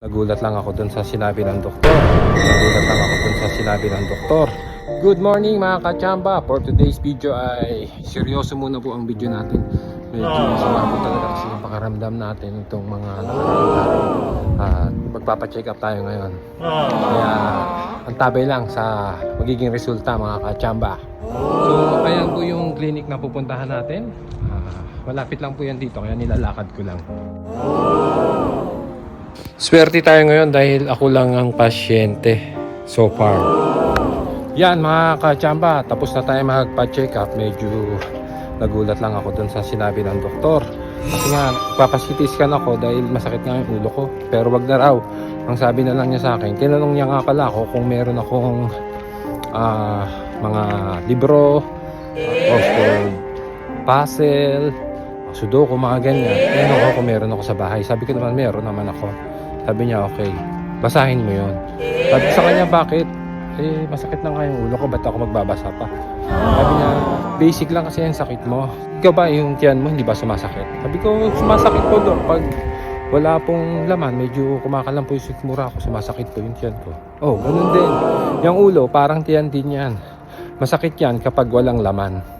Nagulat lang ako dun sa sinabi ng doktor. Nagulat lang ako dun sa sinabi ng doktor. Good morning mga kachamba. For today's video ay seryoso muna po ang video natin. Medyo masama po talaga kasi yung pakaramdam natin itong mga. At magpapacheck up tayo ngayon. Kaya ang tabay lang sa magiging resulta mga kachamba. So ayan po yung clinic na pupuntahan natin. Ah, malapit lang po yan dito kaya nilalakad ko lang. Swerte tayo ngayon dahil ako lang ang pasyente so far. Yan mga kachamba, tapos na tayo magpa-check up. Medyo nagulat lang ako dun sa sinabi ng doktor. Kasi nga, papasitiskan ako dahil masakit nga yung ulo ko. Pero wag na raw. Ang sabi na lang niya sa akin, tinanong niya nga pala ako kung meron akong ah, mga libro, crossword puzzle, sudoku, mga ganyan. Tinanong ako kung meron ako sa bahay. Sabi ko naman, meron naman ako. Sabi niya, okay, basahin mo yon. Sabi ko sa kanya, bakit? Eh, masakit na nga yung ulo ko, ba't ako magbabasa pa? Sabi niya, basic lang kasi yung sakit mo. Ikaw ba, yung tiyan mo, hindi ba sumasakit? Sabi ko, sumasakit po doon. Pag wala pong laman, medyo kumakalam po yung sikmura ko, sumasakit po yung tiyan ko. Oh, ganun din. Yung ulo, parang tiyan din yan. Masakit yan kapag walang laman.